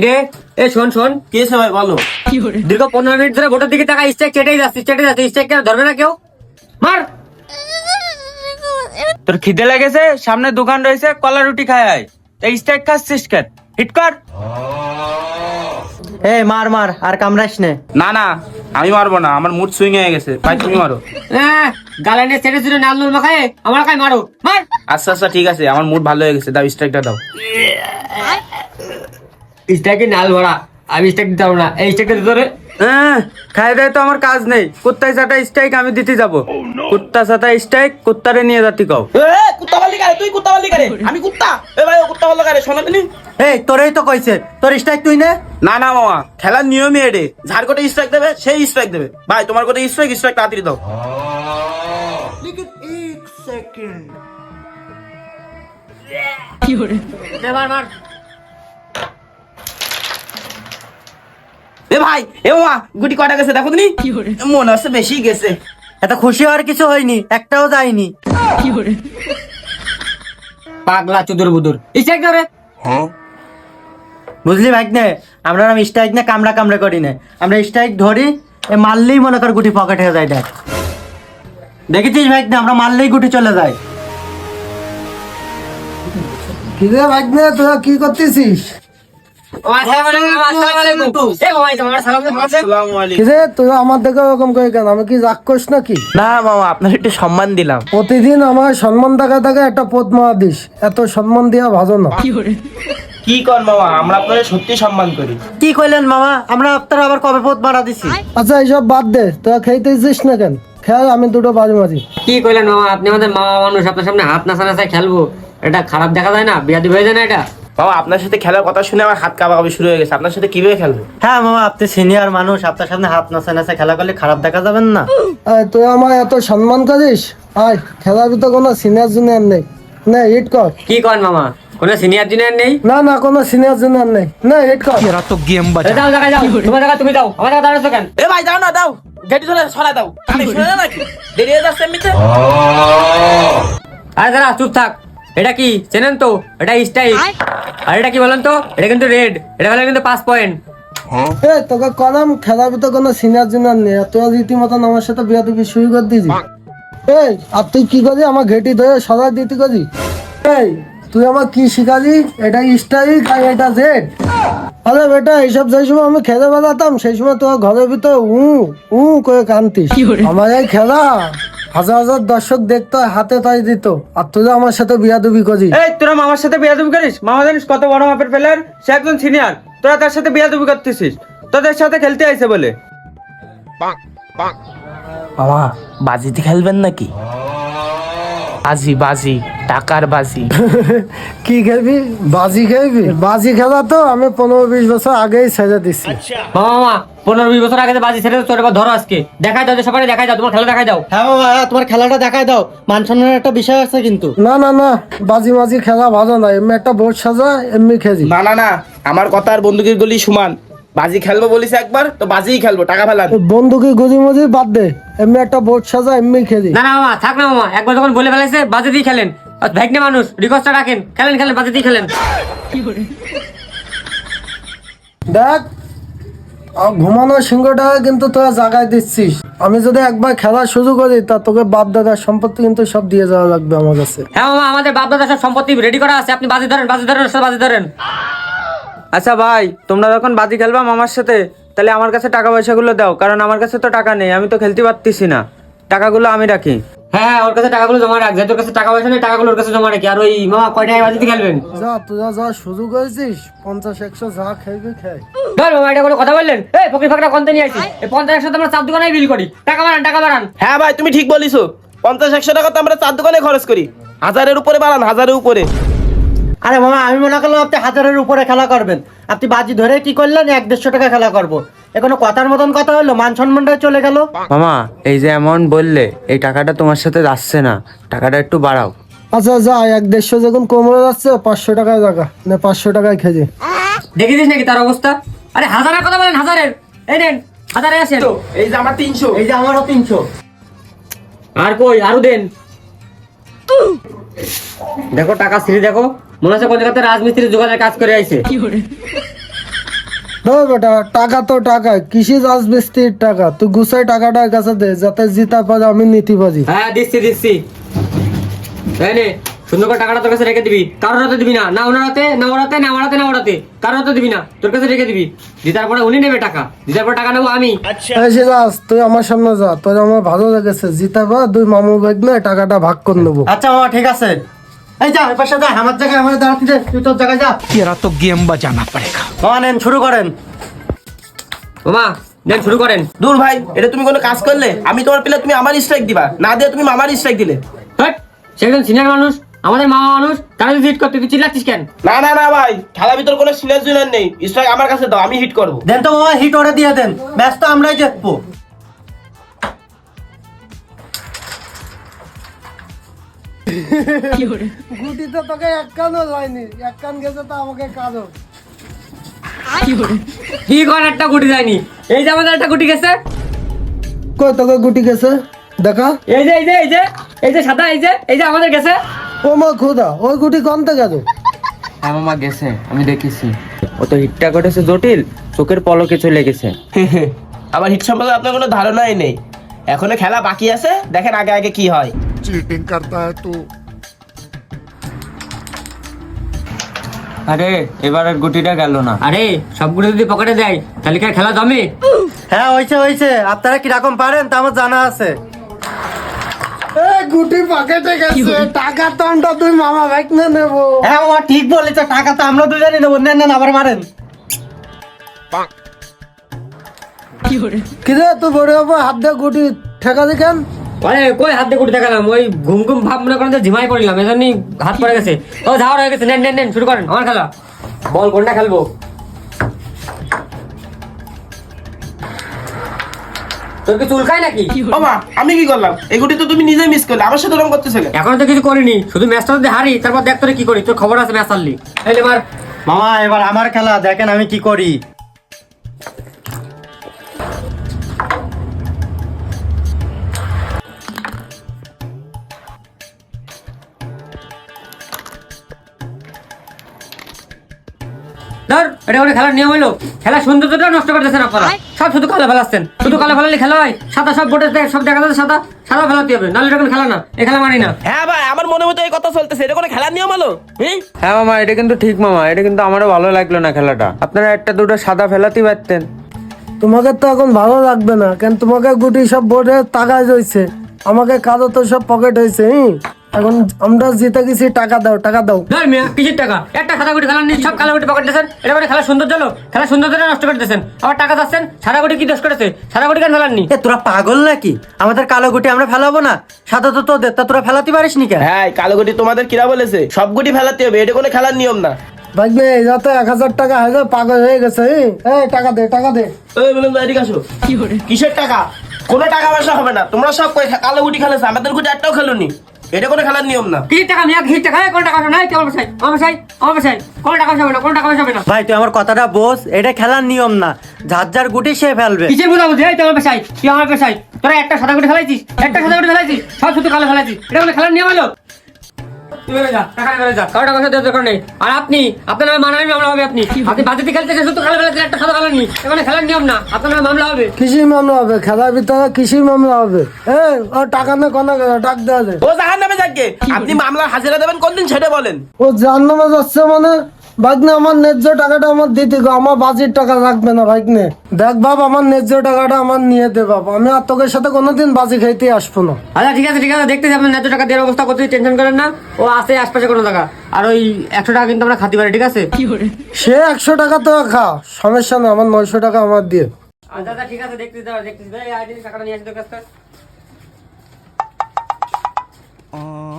কিরে? এ শোন শোন। কি বলো। দীর্ঘ পনেরো মিনিট ধরে ভোটের দিকে টাকা স্ট্রাইক চেটেই যাচ্ছে চেটে যাচ্ছে স্ট্রাইক কেন ধরবে না কেউ? মার! তোর খিদে লেগেছে? সামনে দোকান রয়েছে কলা রুটি খায় আয়। এই স্টেক খাচ্ছিস কেন? হিট কর। এ মার মার আর কামড়াইস নে। না না আমি মারবো না আমার মুড সুইং হয়ে গেছে। ভাই তুমি মারো। হ্যাঁ গালে নিয়ে চেটে নাল নুল মাখায় আমার কাছে মারো। মার! আচ্ছা আচ্ছা ঠিক আছে আমার মুড ভালো হয়ে গেছে দাও স্ট্রাইকটা দাও। স্ট্রাইকে নাল ভরা। আমি স্ট্রাইক দিতে পারব না। এই স্ট্রাইকটা দিতে রে হ্যাঁ খাই দেয় তো আমার কাজ নেই। কুত্তায় চাটা স্ট্রাইক আমি দিতে যাব। কুত্তা চাটা স্ট্রাইক কুত্তারে নিয়ে যাতি কও। কুত্তা বললি কারে? তুই কুত্তা বললি কারে? আমি কুত্তা। এ ভাই ও কুত্তা বললি কারে? শোনা তুমি এই তোরেই তো কইছে। তোর স্ট্রাইক তুই নে। না না মামা খেলার নিয়মই এডে। যার কোটে স্ট্রাইক দেবে সেই স্ট্রাইক দেবে। ভাই তোমার কোটে স্ট্রাইক স্ট্রাইক তাড়াতাড়ি দাও। নে, মার মার। এ ভাই এ গুটি কটা গেছে দেখো তুমি? মনে হচ্ছে বেশি গেছে। এত খুশি হওয়ার কিছু হয়নি একটাও যায়নি। পাগলা চুদুর বুদুর। স্ট্রাইক ধরে বুঝলি ভাই নে আমরা নাম স্ট্রাইক না কামড়া কামড়া করি না। আমরা স্ট্রাইক ধরি এ মারলেই মনে কর গুটি পকেট হয়ে যায় দেখ। দেখেছিস ভাই না আমরা মারলেই গুটি চলে যায়। কিরে ভাগ্নে তোরা কি করতেছিস? আমার দেখে ওরকম করে কেন? আমি কি রাগ নাকি? না মামা আপনার একটু সম্মান দিলাম। প্রতিদিন আমার সম্মান দেখা দেখা একটা পদ মারা এত সম্মান দেওয়া ভালো না। কি কর? মামা? আমরা আপনাকে সত্যি সম্মান করি। কি কইলেন মামা? আমরা আপনার আবার কবে পথ মারা দিছি? আচ্ছা এইসব বাদ দে। তোরা খেতেছিস না কেন? খেয়াল আমি দুটো বাজি মারি কি কইলেন মামা? আপনি আমাদের মামা মানুষ আপনার সামনে হাত নাচা নাচায় খেলব। এটা খারাপ দেখা যায় না? বিয়াদি হয়ে যায় না এটা? বাবা আপনার সাথে খেলার কথা শুনে আমার হাত কাঁপাকাঁপি শুরু হয়ে গেছে। আপনার সাথে কীভাবে খেলব? হ্যাঁ মামা আপনি সিনিয়র মানুষ আপনার সামনে হাত নাচা নাচা খেলা করলে খারাপ দেখা যাবেন না। তুই আমার এত সম্মান করিস? আয় খেলার ভিতরে কোনো সিনিয়র জুনিয়র নেই। নে হিট কর। কি কন মামা? কোনো সিনিয়র জুনিয়র নেই? না না কোনো সিনিয়র জুনিয়র নেই। নে হিট কর। এ যাও জায়গায় যাও তোমার জায়গা তুমি যাও আমার জায়গা কেন? এ ভাই দাও না দাও। গেটি ধরে সরা দাও। কানে শুনে না নাকি দেরি হয়ে যাচ্ছে এমনিতে। আরে দাঁড়া চুপ থাক। এটা কি? চেনেন তো? এটা স্টাইল। আর এটা কি বলেন তো? এটা কিন্তু রেড। এটা হলে কিন্তু পাঁচ পয়েন্ট। এ তোকে কলাম খেলার ভিতরে কোনো সিনিয়র জুনিয়র নেই। আর তুই রীতিমতন আমার সাথে বিয়া দিবি শুরু করে এই আর তুই কি করবি? আমার ঘেটি ধরে দিতে করবি। এই তুই আমার কি শিখালি? এটা স্টাইল আর এটা জেড আরে বেটা এইসব যেই সময় আমি খেলে বেড়াতাম সেই সময় তোর ঘরের ভিতরে উ উ করে কানতিস আমার এই খেলা হাজার হাজার দর্শক দেখতো হাতে তাই দিত। আর তুই আমার সাথে বিয়া দুবি করি এই তোরা মামার সাথে বিয়া দুবি করিস? মামা জানিস কত বড় মাপের প্লেয়ার সে একজন সিনিয়র তোরা তার সাথে বিয়া দুবি করতেছিস। তোদের সাথে খেলতে আইছে বলে। মামা বাজিতে খেলবেন নাকি? বাজি বাজি টাকার বাজি। কি খেলবি? বাজি খেলবি? বাজি খেলা তো আমি পনেরো বিশ বছর আগেই ছেড়ে দিচ্ছি মামা মামা পনেরো বিশ বছর আগে বাজি ছেড়ে তোর এবার ধরো আজকে। দেখাই দাও সবাই দেখাই দাও তোমার খেলা দেখাই দাও। হ্যাঁ মামা হ্যাঁ, তোমার খেলাটা দেখাই দাও। মান সম্মানের একটা বিষয় আছে কিন্তু। না না না বাজি মাজি খেলা ভালো না এমনি একটা বোর্ড সাজা এমনি খেলি। না না না আমার কথা আর বন্দুকের গলি সমান। বাজি খেলব বলিস একবার তো বাজিই খেলব টাকা ফেলান। বন্ধুকে গুজি মুজি বাদ দে এমনি একটা বোর্ড সাজা এমনি খেলি। না না মামা থাক না মামা একবার যখন বলে ফেলেছে বাজে দিয়ে খেলেন ভ্যাগনে মানুষ রিকোয়েস্টটা রাখেন খেলেন খেলেন বাজে দিয়ে খেলেন। দেখ আর ঘুমানো সিংহটা কিন্তু তোরা জাগায় দিচ্ছিস। আমি যদি একবার খেলা শুরু করি তা তোকে বাপ দাদার সম্পত্তি কিন্তু সব দিয়ে যাওয়া লাগবে আমার কাছে। হ্যাঁ মামা আমাদের বাপ দাদা সব সম্পত্তি রেডি করা আছে। আপনি বাজি ধরেন বাজি ধরেন সব বাজি ধরেন। আচ্ছা ভাই তোমরা যখন বাজি খেলবা মামার সাথে তাহলে আমার কাছে টাকা পয়সাগুলো দাও কারণ আমার কাছে তো টাকা নেই আমি তো খেলতে পারতেছি না। টাকাগুলো আমি রাখি। হ্যাঁ হ্যাঁ ওর কাছে টাকাগুলো জমা রাখ তোর কাছে টাকা পয়সা নেই টাকাগুলো ওর কাছে জমা রাখি আর ওই মামা কয়টায় বাজিতে খেলবেন? যা তোরা যা শুরু করেছিস পঞ্চাশ একশো যা খেলবি খেয়ে ধর মামা এটা কোনো কথা বললেন? এই ফকির ফাকরা কন্তে নিয়ে আসি এই পঞ্চাশ একশো আমরা চার দোকানে বিল করি। টাকা বাড়ান টাকা বাড়ান। হ্যাঁ ভাই তুমি ঠিক বলিছো। পঞ্চাশ একশো টাকা তো আমরা চার দোকানে খরচ করি। হাজারের উপরে বাড়ান হাজারের উপরে। আরে মামা আমি মনে করলাম আপনি হাজারের উপরে খেলা করবেন। আপনি বাজি ধরে কি করলেন? এক দেড়শো টাকা খেলা করব। এখনও কথার মতন কথা হলো? মান সম্মানটা চলে গেল। মামা এই যে অ্যামাউন্ট বললে এই টাকাটা তোমার সাথে যাচ্ছে না। টাকাটা একটু বাড়াও। আচ্ছা যা এক দেড়শো যখন কমে যাচ্ছে পাঁচশো টাকায় টাকা না পাঁচশো টাকায় খেয়ে দেখেছিস নাকি তার অবস্থা? আরে হাজারের কথা বলেন হাজারের। এই নেন হাজারে আসেন। এই যে আমার তিনশো। এই যে আমারও তিনশো। আর কই? আরও দেন। দেখো টাকা ছিঁড়ে দেখো। মনে হচ্ছে কোন জায়গাতে রাজমিস্ত্রি যোগাযোগ কাজ করে আইছে। ধর বেটা টাকা তো টাকা কৃষি রাজমিস্ত্রির টাকা। তুই গুছাই টাকাটা কাছে দে যাতে জিতা পারে আমি নীতি বাজি হ্যাঁ দিচ্ছি দিচ্ছি। এই নে সুন্দর করে টাকাটা তোর কাছে রেখে দিবি। কারোর হাতে দিবি না। না ওনার হাতে না ওর হাতে না আমার হাতে না ওর হাতে। কারোর হাতে দিবি না। তোর কাছে রেখে দিবি। দিতার পরে উনি নেবে টাকা। দিতার পরে টাকা নেব আমি। এই সিরাজ তুই আমার সামনে যা। তোর আমার ভালো লেগেছে। জিতা পা দুই মামু ব্যাগ নিয়ে টাকাটা ভাগ করে নেব। আচ্ছা মামা ঠিক আছে। এই যা এ পাশে যা আমার জায়গায় আমার দাঁড়াতে দে তুই তোর জায়গায় যা तेरा तो गेम बजाना पड़ेगा মামা নেন শুরু করেন ওমা দেন শুরু করেন দূর ভাই এটা তুমি কোনো কাজ করলে আমি তোমার পেলে তুমি আমার স্ট্রাইক দিবা না দিয়ে তুমি মামার স্ট্রাইক দিলে হট সে একজন সিনিয়র মানুষ আমাদের মামা মানুষ তারা যদি হিট করতে তুই চিল্লাচ্ছিস কেন না না না ভাই খেলার ভিতর কোনো সিনিয়র জুনিয়র নেই স্ট্রাইক আমার কাছে দাও আমি হিট করবো দেন তো মামা হিট ওরে দিয়ে দেন ম্যাচ তো আমরাই জিতবো গুটিতে তোকে এক কানও যায়নি এক কান গেছে তো আমাকে কাঁদো। কি কর? একটা গুটি যায়নি এই যে আমাদের একটা গুটি গেছে। কই তোকে গুটি গেছে? দেখা। এই যে এই যে এই যে এই যে সাদা এই যে এই যে আমাদের গেছে। ও মা খোদা ওই গুটি কমতে গেল হ্যাঁ মামা গেছে আমি দেখেছি। ও তো হিটটা করেছে জটিল চোখের পলকে চলে গেছে। আমার হিট সম্পর্কে আপনার কোনো ধারণাই নেই। এখনও খেলা বাকি আছে? দেখেন আগে আগে কি হয়। चीटिंग करता है तू আরে এবার আর গুটিটা গেল না আরে সবগুলো যদি পকেটে দেয় তাহলে কি আর খেলা জমে হ্যাঁ হয়েছে হয়েছে আপনারা কিরকম পারেন তা আমার জানা আছে এ গুটি পকেটে গেছে টাকা তন্টা তুই মামা ব্যাগ নিয়ে নেবো হ্যাঁ মামা ঠিক বলেছে টাকা তো আমরা দুজনই নেবো নেন নেন আবার মারেন কিরে তুই বড় বাবু হাত দিয়ে গুটি ঠেকা কেন আরে কই হাত দিয়ে গুটি দেখালাম? ওই ঘুম ঘুম ভাব মনে করেন যে ঝিমাই পড়লাম এজন্যই হাত পড়ে গেছে। ও ঝাড় হয়ে গেছে নেন নেন নেন শুরু করেন আমার খেলা। বল কোনটা খেলব? তোর কি চুলকায় নাকি? বাবা আমি কি করলাম? এগুলি তো তুমি নিজে মিস করলে আমার সাথে ওরকম করতেছে কেন? এখনও তো কিছু করিনি শুধু ম্যাচটা যদি হারি তারপর দেখ তোরে কি করি তোর খবর আছে ম্যাচ হারলি। মার মামা এবার আমার খেলা দেখেন আমি কি করি। ধর এটা করে খেলার নিয়ম হলো। খেলা সৌন্দর্যটা নষ্ট করতেছেন আপনারা। সব শুধু কালো ফেলাচ্ছেন। শুধু কালো ফেলালে খেলা হয়। সাদা সব বোর্ডে সব দেখা যাচ্ছে সাদা। সাদা ফেলাতে হবে নাহলে এটা কোনো খেলা না। এই খেলা মানি না। হ্যাঁ ভাই আমার মনে মতো এই কথা চলতেছে। এটা কোনো খেলার নিয়ম হলো? হুম? হ্যাঁ মামা এটা কিন্তু ঠিক মামা। এটা কিন্তু আমারও ভালো লাগল না খেলাটা। আপনারা একটা দুটো সাদা ফেলাতেই পারতেন। তোমাকে তো এখন ভালো লাগবে না। কেন তোমাকে গুটি সব বোর্ডে তাকায় রয়েছে। আমাকে কাদো তো সব পকেট হয়েছে হুম? এখন আমরা জিতে গেছি টাকা দাও টাকা দাও। ধর মিয়া কিসের টাকা? একটা সাদা গুটি খেলা নিয়ে সব কালো গুটি পকেট দিয়েছেন। এটা মানে খেলা সুন্দর হলো খেলা সুন্দর সৌন্দর্যটা নষ্ট করে দিয়েছেন। আবার টাকা যাচ্ছেন সাদা গুটি কি দোষ করেছে? সাদা গুটি কেন ফেলাননি? এ তোরা পাগল নাকি? আমাদের কালো গুটি আমরা ফেলাবো না। সাদা তো তোদের তা তোরা ফেলাতে পারিস নি কেন? হ্যাঁ কালো গুটি তোমাদের কিরা বলেছে? সব গুটি ফেলাতে হবে এটা কোনো খেলার নিয়ম না। ভাগ্নে যাতে এক হাজার টাকা হয়ে পাগল হয়ে গেছে? এই টাকা দে টাকা দে। ওই বলুন এদিকে আসো। কিসের টাকা? কোনো টাকা পয়সা হবে না। তোমরা সব কালো গুটি খেলেছো আমাদের গুটি একটাও খেলোনি। এটা কোনো খেলার নিয়ম না। কি টাকা মিয়া? কিসের টাকা? কোন টাকা না এই, আমার ভাই আমার বাসায় কোনো টাকা হবে না কোন টাকা হবে না। ভাই তুই আমার কথাটা বোঝ এটা খেলার নিয়ম না। যার যার গুটি সে ফেলবে। কিসের বুঝা বুঝে এই তোমার পেশায় তুই আমার পেশায় তোরা একটা সাদা গুটি ফেলাইছিস একটা সাদা গুটি ফেলাইছিস সব শুধু কালো ফেলাইছিস। এটা কোনো খেলার নিয়ম হলো? তুই বেরো যা, টাকা নিয়ে যা। কারও টাকা দেওয়ার দরকার নেই। আর আপনি আপনার নামে মানহানি মামলা হবে আপনি। আপনি বাজিতে খেলতে এসে শুধু কালো একটা সাদা ফেলাননি এখানে খেলার নিয়ম না আপনার নামে মামলা হবে। কৃষি মামলা হবে খেলার ভিতরে কৃষি মামলা হবে। হ্যাঁ ও টাকা না কোনো টাক দেওয়া যায়। ও জাহান নামে যাকে আপনি মামলার হাজিরা দেবেন কোনদিন ছেড়ে বলেন। ও জাহান নামে যাচ্ছে মানে ভাগ্নে আমার ন্যায্য টাকাটা আমার দিতে গো আমার বাজির টাকা রাখবে না ভাগ্নে। দেখ বাপ আমার ন্যায্য টাকাটা আমার নিয়ে দে বাপ আমি আর তোকে সাথে কোনোদিন বাজি খাইতে আসব না। আচ্ছা ঠিক আছে ঠিক আছে দেখতে আপনার ন্যায্য টাকা দেওয়ার অবস্থা করতে টেনশন করেন না। ও আছে আশপাশে কোনো টাকা আর ওই একশো টাকা কিন্তু আমরা খাতে পারি ঠিক আছে? সে একশো টাকা তো খা সমস্যা না আমার নয়শো টাকা আমার দিয়ে। দাদা ঠিক আছে টাকাটা নিয়ে আসি তোর কাছে Oh.